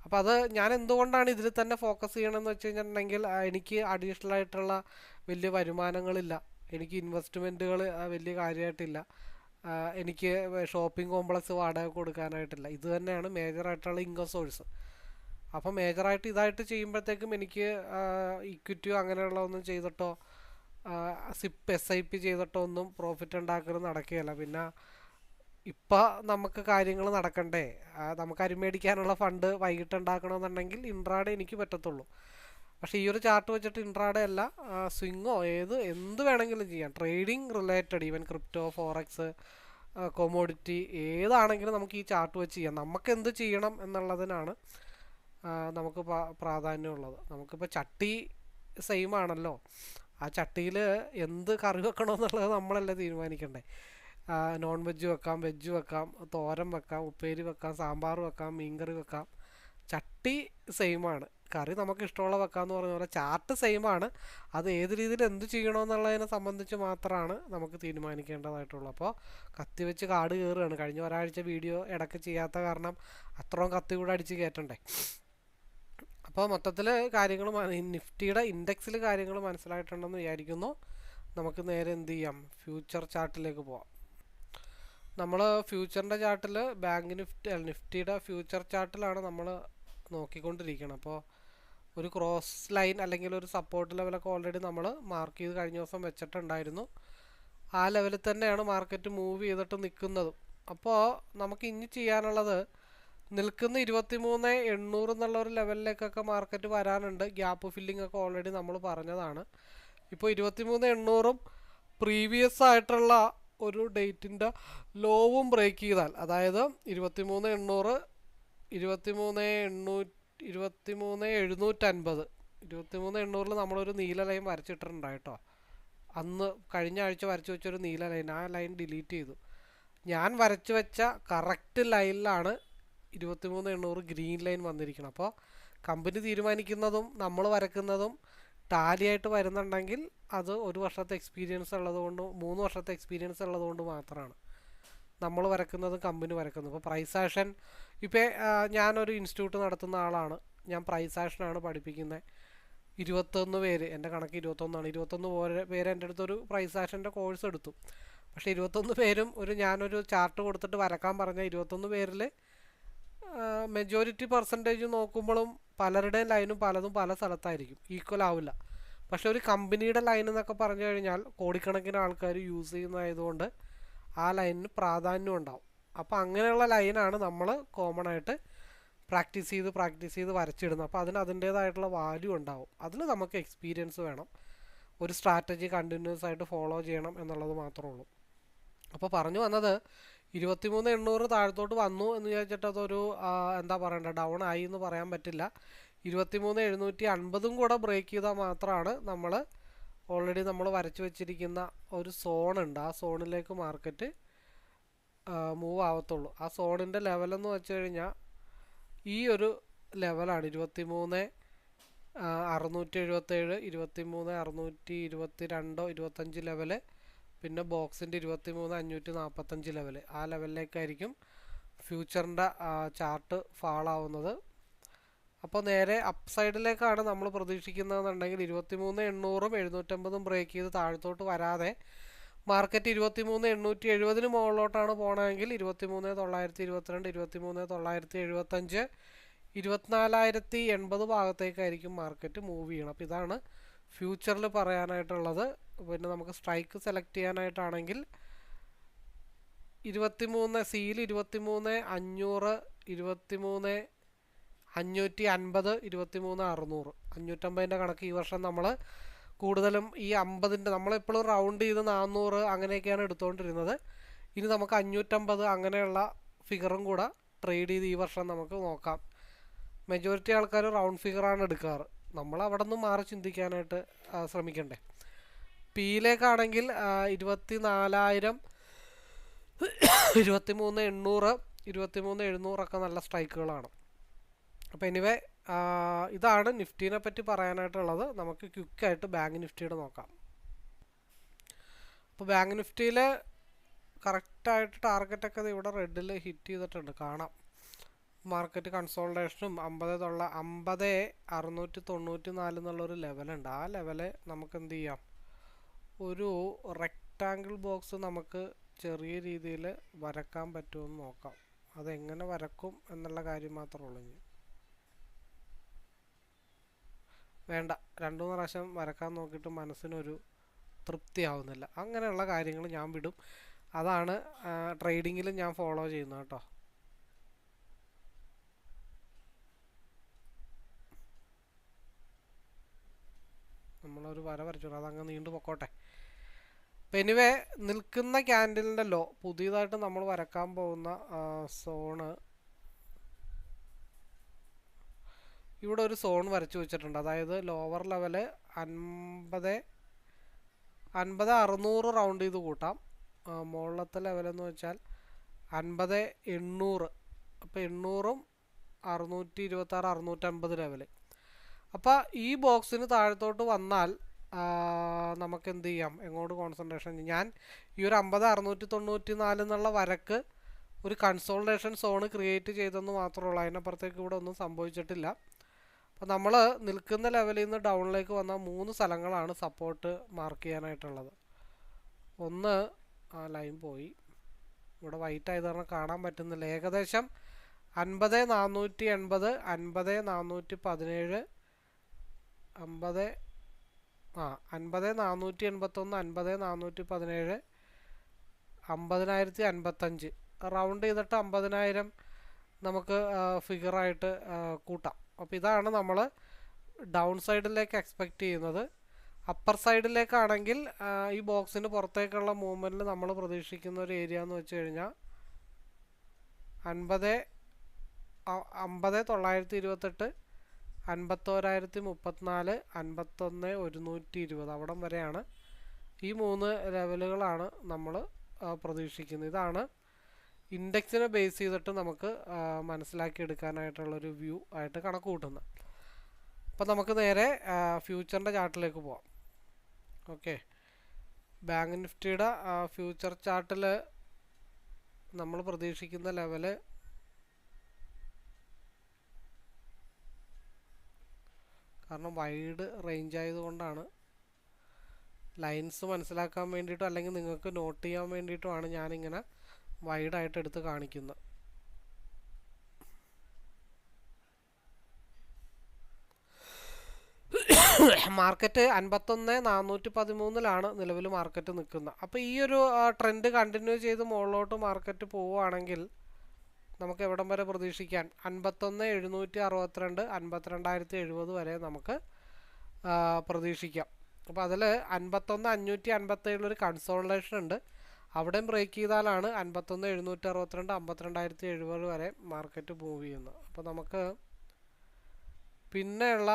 അപ്പോൾ അത് ഞാൻ എന്തുകൊണ്ടാണ് ഇതിൽ തന്നെ ഫോക്കസ് ചെയ്യണമെന്ന് വെച്ച് കഴിഞ്ഞിട്ടുണ്ടെങ്കിൽ എനിക്ക് അഡീഷണൽ ആയിട്ടുള്ള വലിയ വരുമാനങ്ങളില്ല. എനിക്ക് ഇൻവെസ്റ്റ്മെന്റുകൾ വലിയ കാര്യമായിട്ടില്ല. എനിക്ക് ഷോപ്പിംഗ് കോംപ്ലക്സ് വാടക കൊടുക്കാനായിട്ടില്ല. ഇത് തന്നെയാണ് മേജറായിട്ടുള്ള ഇൻകം സോഴ്സ് അപ്പോൾ മേജറായിട്ട് ഇതായിട്ട് ചെയ്യുമ്പോഴത്തേക്കും എനിക്ക് ഇക്വിറ്റിയോ അങ്ങനെയുള്ള ഒന്നും ചെയ്തിട്ടോ സിപ്പ് എസ് ഐ പി ചെയ്തിട്ടോ ഒന്നും പ്രോഫിറ്റ് ഉണ്ടാക്കുന്നത് നടക്കുകയില്ല. പിന്നെ ഇപ്പം നമുക്ക് കാര്യങ്ങൾ നടക്കണ്ടേ? നമുക്ക് അരിമേടിക്കാനുള്ള ഫണ്ട് വൈകിട്ട് ഉണ്ടാക്കണമെന്നുണ്ടെങ്കിൽ ഇൻട്രാഡേ എനിക്ക് പറ്റത്തുള്ളൂ. പക്ഷേ ഈ ഒരു ചാർട്ട് വെച്ചിട്ട് ഇൻട്രാഡേ അല്ല സ്വിങ്ങോ ഏത് എന്ത് വേണമെങ്കിലും ചെയ്യാം. Trading related even crypto forex commodity ഏതാണെങ്കിലും നമുക്ക് ഈ ചാർട്ട് വെച്ച് ചെയ്യാം. നമുക്ക് എന്ത് ചെയ്യണം എന്നുള്ളതിനാണ് നമുക്ക് പ്രാ- പ്രാധാന്യമുള്ളത്. നമുക്കിപ്പോൾ ചട്ടി സെയിം ആണല്ലോ. ആ ചട്ടിയിൽ എന്ത് കറി വെക്കണമെന്നുള്ളത് നമ്മളല്ലേ തീരുമാനിക്കണ്ടേ? നോൺ വെജ് വെക്കാം വെജ് വെക്കാം തോരൻ വെക്കാം ഉപ്പേരി വെക്കാം സാമ്പാർ വെക്കാം മീൻകറി വെക്കാം. ചട്ടി സെയിമാണ് കറി നമുക്ക് ഇഷ്ടമുള്ള വെക്കാമെന്ന് പറഞ്ഞ പോലെ ചാർട്ട് സെയിമാണ് അത് ഏത് രീതിയിൽ എന്ത് ചെയ്യണമെന്നുള്ളതിനെ സംബന്ധിച്ച് മാത്രമാണ് നമുക്ക് തീരുമാനിക്കേണ്ടതായിട്ടുള്ളൂ. അപ്പോൾ കത്തി വെച്ച് കാട് കയറുകയാണ്. കഴിഞ്ഞ ഒരാഴ്ച വീഡിയോ ഇടയ്ക്ക് ചെയ്യാത്ത കാരണം അത്രയും കത്തി കൂടെ അടിച്ച് കയറ്റണ്ടേ? അപ്പോൾ മൊത്തത്തിൽ കാര്യങ്ങൾ നിഫ്റ്റിയുടെ ഇൻഡെക്സിൽ കാര്യങ്ങൾ മനസ്സിലായിട്ടുണ്ടെന്ന് വിചാരിക്കുന്നു. നമുക്ക് നേരെ എന്ത് ചെയ്യാം? ഫ്യൂച്ചർ ചാർട്ടിലേക്ക് പോവാം. നമ്മൾ ഫ്യൂച്ചറിന്റെ ചാർട്ടിൽ ബാങ്ക് നിഫ്റ്റി നിഫ്റ്റിയുടെ ഫ്യൂച്ചർ ചാർട്ടിലാണ് നമ്മൾ നോക്കിക്കൊണ്ടിരിക്കണം അപ്പോൾ ഒരു ക്രോസ് ലൈൻ അല്ലെങ്കിൽ ഒരു സപ്പോർട്ട് ലെവലൊക്കെ ഓൾറെഡി നമ്മൾ മാർക്ക് ചെയ്ത് കഴിഞ്ഞ ദിവസം വെച്ചിട്ടുണ്ടായിരുന്നു. ആ ലെവലിൽ തന്നെയാണ് മാർക്കറ്റ് മൂവ് ചെയ്തിട്ട് നിൽക്കുന്നതും. അപ്പോൾ നമുക്ക് ഇനി ചെയ്യാനുള്ളത് നിൽക്കുന്ന ഇരുപത്തി മൂന്ന് എണ്ണൂറ് എന്നുള്ള ഒരു ലെവലിലേക്കൊക്കെ മാർക്കറ്റ് വരാനുണ്ട്. ഗ്യാപ്പ് ഫില്ലിംഗ് ഒക്കെ ഓൾറെഡി നമ്മൾ പറഞ്ഞതാണ്. ഇപ്പോൾ ഇരുപത്തി മൂന്ന് എണ്ണൂറും പ്രീവിയസ് ആയിട്ടുള്ള ഒരു ഡേറ്റിന്റെ ലോവും ബ്രേക്ക് ചെയ്താൽ അതായത് ഇരുപത്തി മൂന്ന് എണ്ണൂറ് ഇരുപത്തി മൂന്ന് എണ്ണൂറ്റി ഇരുപത്തി മൂന്ന് എഴുന്നൂറ്റൻപത് ഇരുപത്തി മൂന്ന് എണ്ണൂറിൽ നമ്മളൊരു നീല ലൈൻ വരച്ചിട്ടിട്ടുണ്ട് കേട്ടോ. അന്ന് കഴിഞ്ഞ ആഴ്ച വരച്ചു വെച്ചൊരു നീല ലൈൻ ആ ലൈൻ ഡിലീറ്റ് ചെയ്തു. ഞാൻ വരച്ചു വെച്ച കറക്റ്റ് ലൈനിലാണ് ഇരുപത്തിമൂന്ന് എണ്ണൂറ് ഗ്രീൻ ലൈൻ വന്നിരിക്കണം. അപ്പോൾ കമ്പനി തീരുമാനിക്കുന്നതും നമ്മൾ വരക്കുന്നതും ടാലിയായിട്ട് വരുന്നുണ്ടെങ്കിൽ അത് ഒരു വർഷത്തെ എക്സ്പീരിയൻസ് ഉള്ളതുകൊണ്ട് മൂന്ന് വർഷത്തെ എക്സ്പീരിയൻസ് ഉള്ളതുകൊണ്ട് മാത്രമാണ് നമ്മൾ വരക്കുന്നതും കമ്പനി വരക്കുന്നതും. ഇപ്പോൾ പ്രൈസ് ആക്ഷൻ ഇപ്പോൾ ഞാനൊരു ഇൻസ്റ്റിറ്റ്യൂട്ട് നടത്തുന്ന ആളാണ്. ഞാൻ പ്രൈസ് ആക്ഷനാണ് പഠിപ്പിക്കുന്നത് ഇരുപത്തൊന്ന് പേര് എന്റെ കണക്ക് ഇരുപത്തൊന്നാണ്. ഇരുപത്തൊന്ന് പേര് എന്റെ അടുത്തൊരു പ്രൈസ് ആക്ഷന്റെ കോഴ്സ് എടുത്തു. പക്ഷേ ഇരുപത്തൊന്ന് പേരും ഒരു ഞാനൊരു ചാർട്ട് കൊടുത്തിട്ട് വരക്കാൻ പറഞ്ഞ ഇരുപത്തൊന്ന് പേരിൽ മെജോറിറ്റി പെർസെന്റേജ് നോക്കുമ്പോഴും പലരുടെയും ലൈനും പലതും പല സ്ഥലത്തായിരിക്കും. ഈക്വൽ ആവില്ല. പക്ഷെ ഒരു കമ്പനിയുടെ ലൈൻ എന്നൊക്കെ പറഞ്ഞു കഴിഞ്ഞാൽ കോടിക്കണക്കിന് ആൾക്കാർ യൂസ് ചെയ്യുന്നതായതുകൊണ്ട് ആ ലൈനിന് പ്രാധാന്യം ഉണ്ടാവും. അപ്പോൾ അങ്ങനെയുള്ള ലൈനാണ് നമ്മൾ കോമൺ ആയിട്ട് പ്രാക്ടീസ് ചെയ്ത് പ്രാക്ടീസ് ചെയ്ത് വരച്ചിടുന്നത്. അപ്പോൾ അതിന് അതിന്റേതായിട്ടുള്ള വാല്യൂ ഉണ്ടാവും. അതിന് നമുക്ക് എക്സ്പീരിയൻസ് വേണം. ഒരു സ്ട്രാറ്റജി കണ്ടിന്യൂസ് ആയിട്ട് ഫോളോ ചെയ്യണം എന്നുള്ളത് മാത്രമേ ഉള്ളൂ. അപ്പോൾ പറഞ്ഞു വന്നത് ഇരുപത്തിമൂന്ന് എണ്ണൂറ് താഴത്തോട്ട് വന്നു എന്ന് വിചാരിച്ചിട്ട് അതൊരു എന്താ പറയണ്ട ഡൗൺ ആയി എന്ന് പറയാൻ പറ്റില്ല. ഇരുപത്തിമൂന്ന് എഴുന്നൂറ്റി അൻപതും കൂടെ ബ്രേക്ക് ചെയ്താൽ മാത്രമാണ് നമ്മൾ ഓൾറെഡി നമ്മൾ വരച്ചു വെച്ചിരിക്കുന്ന ഒരു സോണുണ്ട് ആ സോണിലേക്ക് മാർക്കറ്റ് മൂവ് ആവത്തുള്ളൂ. ആ സോണിന്റെ ലെവലെന്ന് വെച്ച് കഴിഞ്ഞാൽ ഈ ഒരു ലെവലാണ് ഇരുപത്തി മൂന്ന് അറുന്നൂറ്റി എഴുപത്തേഴ് ഇരുപത്തി മൂന്ന് അറുന്നൂറ്റി ഇരുപത്തി രണ്ടോ ഇരുപത്തഞ്ച് ലെവൽ പിന്നെ ബോക്സിന്റെ ഇരുപത്തി മൂന്ന് അഞ്ഞൂറ്റി നാൽപ്പത്തഞ്ച് ലെവൽ ആ ലെവലിലേക്കായിരിക്കും ഫ്യൂച്ചറിന്റെ ചാർട്ട് ഫാളാവുന്നത്. അപ്പോൾ നേരെ അപ്പ് സൈഡിലേക്കാണ് നമ്മൾ പ്രതീക്ഷിക്കുന്നതെന്നുണ്ടെങ്കിൽ ഇരുപത്തി മൂന്ന് എണ്ണൂറും എഴുന്നൂറ്റമ്പതും ബ്രേക്ക് ചെയ്ത് താഴത്തോട്ട് വരാതെ മാർക്കറ്റ് ഇരുപത്തി മൂന്ന് എണ്ണൂറ്റി എഴുപതിന് മുകളിലോട്ടാണ് പോകണമെങ്കിൽ ഇരുപത്തി മൂന്ന് തൊള്ളായിരത്തി ഇരുപത്തിരണ്ട് ഇരുപത്തി മൂന്ന് തൊള്ളായിരത്തി എഴുപത്തഞ്ച് ഇരുപത്തിനാലായിരത്തി എൺപത് ഭാഗത്തേക്കായിരിക്കും മാർക്കറ്റ് മൂവ് ചെയ്യണം. അപ്പോൾ ഇതാണ് ഫ്യൂച്ചറിൽ പറയാനായിട്ടുള്ളത്. പിന്നെ നമുക്ക് സ്ട്രൈക്ക് സെലക്ട് ചെയ്യാനായിട്ടാണെങ്കിൽ ഇരുപത്തി മൂന്ന് സിയിൽ ഇരുപത്തി മൂന്ന് അഞ്ഞൂറ് ഇരുപത്തി മൂന്ന് അഞ്ഞൂറ്റി അൻപത് ഇരുപത്തി മൂന്ന് അറുന്നൂറ്. അഞ്ഞൂറ്റമ്പതിന്റെ കണക്ക് ഈ വർഷം നമ്മൾ കൂടുതലും ഈ അമ്പതിന്റെ നമ്മളെപ്പോഴും റൗണ്ട് ചെയ്ത് നാനൂറ് അങ്ങനെയൊക്കെയാണ് എടുത്തുകൊണ്ടിരുന്നത് ഇനി നമുക്ക് അഞ്ഞൂറ്റമ്പത് അങ്ങനെയുള്ള ഫിഗറും കൂടെ ട്രേഡ് ചെയ്ത് ഈ വർഷം നമുക്ക് നോക്കാം. മെജോറിറ്റി ആൾക്കാർ റൗണ്ട് ഫിഗറാണ് എടുക്കാറ്. നമ്മൾ അവിടെ നിന്ന് മാറി ചിന്തിക്കാനായിട്ട് ശ്രമിക്കണ്ടേ? പിയിലേക്കാണെങ്കിൽ ഇരുപത്തി നാലായിരം ഇരുപത്തി മൂന്ന് എണ്ണൂറ് ഇരുപത്തി മൂന്ന് എഴുന്നൂറൊക്കെ നല്ല സ്ട്രൈക്കുകളാണ്. അപ്പോൾ എനിവേ ഇതാണ് നിഫ്റ്റീനെ പറ്റി പറയാനായിട്ടുള്ളത്. നമുക്ക് ക്വിക്കായിട്ട് ബാങ്ക് നിഫ്റ്റിയുടെ നോക്കാം. അപ്പോൾ ബാങ്ക് നിഫ്റ്റിയിൽ കറക്റ്റായിട്ട് ടാർഗറ്റൊക്കെ ഇവിടെ റെഡിൽ ഹിറ്റ് ചെയ്തിട്ടുണ്ട്. കാണാം. മാർക്കറ്റ് കൺസോൾട്ടേഷനും അമ്പത് തൊള്ള അമ്പത് അറുന്നൂറ്റി തൊണ്ണൂറ്റി നാല് എന്നുള്ളൊരു ലെവലുണ്ട്. ആ ലെവൽ നമുക്ക് എന്ത് ചെയ്യാം? ഒരു റെക്റ്റാങ്കിൾ ബോക്സ് നമുക്ക് ചെറിയ രീതിയിൽ വരക്കാൻ പറ്റുമെന്ന് നോക്കാം. അതെങ്ങനെ വരക്കും എന്നുള്ള കാര്യം മാത്രമേ ഉള്ളൂ ഇനി. വേണ്ട രണ്ടു മൂന്ന് പ്രാവശ്യം വരക്കാൻ നോക്കിയിട്ട് മനസ്സിനൊരു തൃപ്തിയാവുന്നില്ല. അങ്ങനെയുള്ള കാര്യങ്ങൾ ഞാൻ വിടും. അതാണ് ട്രേഡിങ്ങിൽ ഞാൻ ഫോളോ ചെയ്യുന്നത് കേട്ടോ. നമ്മളൊരു വര വരച്ചു അതങ്ങ് നീണ്ടു പൊക്കോട്ടെ അപ്പം എനിവേ നിൽക്കുന്ന ക്യാൻഡിലിന്റെ ലോ പുതിയതായിട്ട് നമ്മൾ വരക്കാൻ പോകുന്ന സോണ്. ഇവിടെ ഒരു സോൺ വരച്ചു വെച്ചിട്ടുണ്ട്. അതായത് ലോവർ ലെവൽ അൻപത് അൻപത് അറുന്നൂറ് റൗണ്ട് ചെയ്ത് കൂട്ടാം. മുകളിലത്തെ ലെവലെന്ന് വെച്ചാൽ അൻപത് എണ്ണൂറ്. അപ്പോൾ എണ്ണൂറും അറുന്നൂറ്റി ഇരുപത്താറ് അറുന്നൂറ്റമ്പത് ലെവൽ അപ്പോൾ ഈ ബോക്സിന് താഴത്തോട്ട് വന്നാൽ നമുക്ക് എന്ത് ചെയ്യാം? എങ്ങോട്ട് കോൺസെൻട്രേഷൻ ഞാൻ ഈ ഒരു അമ്പത് അറുന്നൂറ്റി തൊണ്ണൂറ്റി നാല് എന്നുള്ള വരക്ക് ഒരു കൺസോൾട്ടേഷൻ സോണ് ക്രിയേറ്റ് ചെയ്തെന്ന് മാത്രമേ ഉള്ളൂ. അതിനപ്പുറത്തേക്ക് ഇവിടെ ഒന്നും സംഭവിച്ചിട്ടില്ല. അപ്പോൾ നമ്മൾ നിൽക്കുന്ന ലെവലിൽ നിന്ന് ഡൗണിലേക്ക് വന്ന മൂന്ന് സ്ഥലങ്ങളാണ് സപ്പോർട്ട് മാർക്ക് ചെയ്യാനായിട്ടുള്ളത്. ഒന്ന് ആ ലൈൻ പോയി. ഇവിടെ വൈറ്റ് ആയത് കാരണം കാണാൻ പറ്റുന്നില്ല. ഏകദേശം അൻപത് നാനൂറ്റി എൺപത് അൻപത് നാനൂറ്റി പതിനേഴ് അമ്പത് ആ അൻപത് നാനൂറ്റി എൺപത്തൊന്ന് അൻപത് നാനൂറ്റി പതിനേഴ് അമ്പതിനായിരത്തി അൻപത്തഞ്ച് റൗണ്ട് ചെയ്തിട്ട് അമ്പതിനായിരം നമുക്ക് ഫിഗറായിട്ട് കൂട്ടാം. അപ്പോൾ ഇതാണ് നമ്മൾ ഡൗൺ സൈഡിലേക്ക് എക്സ്പെക്റ്റ് ചെയ്യുന്നത്. അപ്പർ സൈഡിലേക്കാണെങ്കിൽ ഈ ബോക്സിന് പുറത്തേക്കുള്ള മൂവ്മെന്റിൽ നമ്മൾ പ്രതീക്ഷിക്കുന്ന ഒരു ഏരിയ എന്ന് വെച്ച് കഴിഞ്ഞാൽ അൻപത് അമ്പത് തൊള്ളായിരത്തി ഇരുപത്തെട്ട് അൻപത്തോരായിരത്തി മുപ്പത്തിനാല് അൻപത്തൊന്ന് ഒരുന്നൂറ്റി ഇരുപത് അവിടം വരെയാണ് ഈ മൂന്ന് ലെവലുകളാണ് നമ്മൾ പ്രതീക്ഷിക്കുന്നത്. ഇതാണ് ഇൻഡെക്സിനെ ബേസ് ചെയ്തിട്ട് നമുക്ക് മനസ്സിലാക്കി എടുക്കാനായിട്ടുള്ളൊരു വ്യൂ ആയിട്ട് കണക്ക് കൂട്ടുന്നത് അപ്പോൾ നമുക്ക് നേരെ ഫ്യൂച്ചറിന്റെ ചാർട്ടിലേക്ക് പോവാം. ഓക്കെ. ബാങ്ക് നിഫ്റ്റിയുടെ ഫ്യൂച്ചർ ചാർട്ടിൽ നമ്മൾ പ്രതീക്ഷിക്കുന്ന ലെവൽ കാരണം വൈഡ് റേഞ്ച് ആയതുകൊണ്ടാണ്. ലൈൻസ് മനസ്സിലാക്കാൻ വേണ്ടിയിട്ടോ അല്ലെങ്കിൽ നിങ്ങൾക്ക് നോട്ട് ചെയ്യാൻ വേണ്ടിയിട്ടുമാണ് ഞാനിങ്ങനെ വൈഡായിട്ട് എടുത്ത് കാണിക്കുന്നത്. മാർക്കറ്റ് അൻപത്തൊന്ന് നാനൂറ്റി പതിമൂന്നിലാണ് നിലവിൽ മാർക്കറ്റ് നിൽക്കുന്നത്. അപ്പോൾ ഈ ഒരു ട്രെൻഡ് കണ്ടിന്യൂ ചെയ്ത് മുകളിലോട്ട് മാർക്കറ്റ് പോവുകയാണെങ്കിൽ നമുക്ക് എവിടം വരെ പ്രതീക്ഷിക്കാൻ? അൻപത്തൊന്ന് എഴുന്നൂറ്റി അറുപത്തിരണ്ട് അൻപത്തിരണ്ടായിരത്തി എഴുപത് വരെ നമുക്ക് പ്രതീക്ഷിക്കാം. അപ്പോൾ അതിൽ അൻപത്തൊന്ന് അഞ്ഞൂറ്റി അൻപത്തേഴിലൊരു കൺസോൾട്ടേഷൻ ഉണ്ട്. അവിടെയും ബ്രേക്ക് ചെയ്താലാണ് അൻപത്തൊന്ന് എഴുന്നൂറ്റി അറുപത്തിരണ്ട് അമ്പത്തിരണ്ടായിരത്തി എഴുപത് വരെ മാർക്കറ്റ് മൂവ് ചെയ്യുന്നത്. അപ്പോൾ നമുക്ക് പിന്നെയുള്ള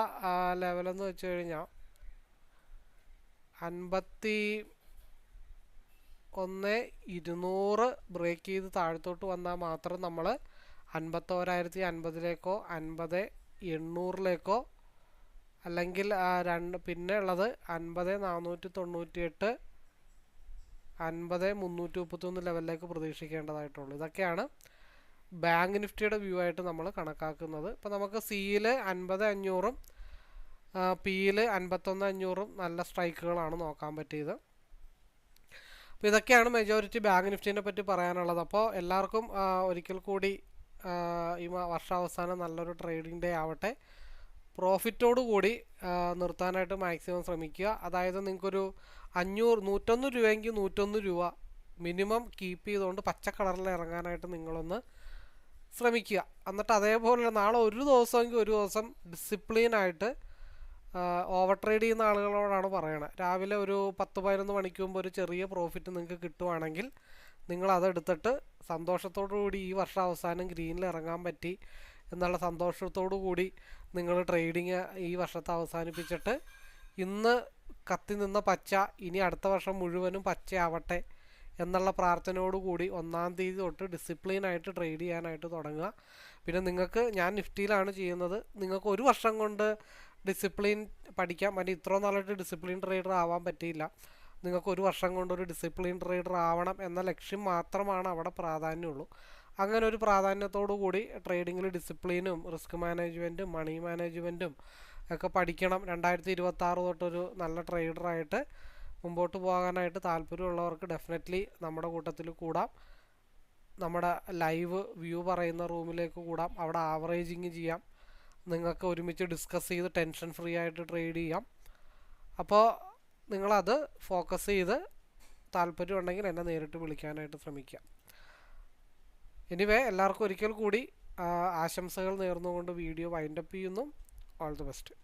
ലെവലെന്ന് വെച്ച് കഴിഞ്ഞാൽ അൻപത്തി ഒന്ന് ഇരുന്നൂറ് ബ്രേക്ക് ചെയ്ത് താഴത്തോട്ട് വന്നാൽ മാത്രം നമ്മൾ അൻപത്തോരായിരത്തി അൻപതിലേക്കോ അൻപത് എണ്ണൂറിലേക്കോ അല്ലെങ്കിൽ രണ്ട് പിന്നെ ഉള്ളത് അൻപത് നാനൂറ്റി തൊണ്ണൂറ്റി എട്ട് അൻപത് മുന്നൂറ്റി മുപ്പത്തൊന്ന് ലെവലിലേക്ക് പ്രതീക്ഷിക്കേണ്ടതായിട്ടുള്ളൂ. ഇതൊക്കെയാണ് ബാങ്ക് നിഫ്റ്റിയുടെ വ്യൂ ആയിട്ട് നമ്മൾ കണക്കാക്കുന്നത്. ഇപ്പോൾ നമുക്ക് സിയിൽ അൻപത് അഞ്ഞൂറും പിയിൽ അൻപത്തൊന്ന് അഞ്ഞൂറും നല്ല സ്ട്രൈക്കുകളാണ് നോക്കാൻ പറ്റിയത്. അപ്പോൾ ഇതൊക്കെയാണ് മെജോറിറ്റി ബാങ്ക് നിഫ്റ്റിനെ പറ്റി പറയാനുള്ളത്. അപ്പോൾ എല്ലാവർക്കും ഒരിക്കൽ കൂടി ഈ വർഷാവസാനം നല്ലൊരു ട്രേഡിംഗ് ഡേ ആവട്ടെ. പ്രോഫിറ്റോട് കൂടി നിർത്താനായിട്ട് മാക്സിമം ശ്രമിക്കുക. അതായത് നിങ്ങൾക്കൊരു അഞ്ഞൂറ് നൂറ്റൊന്ന് രൂപയെങ്കിൽ നൂറ്റൊന്ന് രൂപ മിനിമം കീപ്പ് ചെയ്തുകൊണ്ട് പച്ച കളറിൽ ഇറങ്ങാനായിട്ട് നിങ്ങളൊന്ന് ശ്രമിക്കുക. എന്നിട്ട് അതേപോലെ നാളെ ഒരു ദിവസമെങ്കിൽ ഒരു ദിവസം ഡിസിപ്ലിനായിട്ട് ഓവർ ട്രേഡ് ചെയ്യുന്ന ആളുകളോടാണ് പറയണത് രാവിലെ ഒരു പത്ത് പതിനൊന്ന് മണിക്ക് മുമ്പ് ഒരു ചെറിയ പ്രോഫിറ്റ് നിങ്ങൾക്ക് കിട്ടുവാണെങ്കിൽ നിങ്ങൾ അതെടുത്തിട്ട് സന്തോഷത്തോടു കൂടി ഈ വർഷം അവസാനം ഗ്രീനിൽ ഇറങ്ങാൻ പറ്റി എന്നുള്ള സന്തോഷത്തോടു കൂടി നിങ്ങൾ ട്രേഡിങ് ഈ വർഷത്തെ അവസാനിപ്പിച്ചിട്ട് ഇന്ന് കത്തി നിന്ന പച്ച ഇനി അടുത്ത വർഷം മുഴുവനും പച്ചയാവട്ടെ എന്നുള്ള പ്രാർത്ഥനയോടുകൂടി ഒന്നാം തീയതി തൊട്ട് ഡിസിപ്ലിനായിട്ട് ട്രേഡ് ചെയ്യാനായിട്ട് തുടങ്ങുക. പിന്നെ നിങ്ങൾക്ക് ഞാൻ നിഫ്റ്റിയിലാണ് ചെയ്യുന്നത്. നിങ്ങൾക്ക് ഒരു വർഷം കൊണ്ട് ഡിസിപ്ലിൻ പഠിക്കാം. അതിന് ഇത്ര നാളായിട്ട് ഡിസിപ്ലിൻ ട്രേഡർ ആവാൻ പറ്റിയില്ല. നിങ്ങൾക്ക് ഒരു വർഷം കൊണ്ട് ഒരു ഡിസിപ്ലിൻ ട്രേഡർ ആവണം എന്ന ലക്ഷ്യം മാത്രമാണ് അവിടെ പ്രാധാന്യമുള്ളൂ. അങ്ങനെ ഒരു പ്രാധാന്യത്തോടു കൂടി ട്രേഡിങ്ങിൽ ഡിസിപ്ലിനും റിസ്ക് മാനേജ്മെന്റും മണി മാനേജ്മെന്റും ഒക്കെ പഠിക്കണം. രണ്ടായിരത്തി ഇരുപത്തി ആറ് തൊട്ടൊരു നല്ല ട്രേഡറായിട്ട് മുമ്പോട്ട് പോകാനായിട്ട് താല്പര്യമുള്ളവർക്ക് ഡെഫിനറ്റ്ലി നമ്മുടെ കൂട്ടത്തിൽ കൂടാം. നമ്മുടെ ലൈവ് വ്യൂ പറയുന്ന റൂമിലേക്ക് കൂടാം. അവിടെ ആവറേജിങ് ചെയ്യാം. നിങ്ങൾക്ക് ഒരുമിച്ച് ഡിസ്കസ് ചെയ്ത് ടെൻഷൻ ഫ്രീ ആയിട്ട് ട്രേഡ് ചെയ്യാം. അപ്പോൾ നിങ്ങളത് ഫോക്കസ് ചെയ്ത് താല്പര്യം ഉണ്ടെങ്കിൽ എന്നെ നേരിട്ട് വിളിക്കാനായിട്ട് ശ്രമിക്കുക. എനിവേ എല്ലാവർക്കും ഒരിക്കൽ കൂടി ആശംസകൾ നേർന്നുകൊണ്ട് വീഡിയോ വൈൻഡപ്പ് ചെയ്യുന്നു. All the best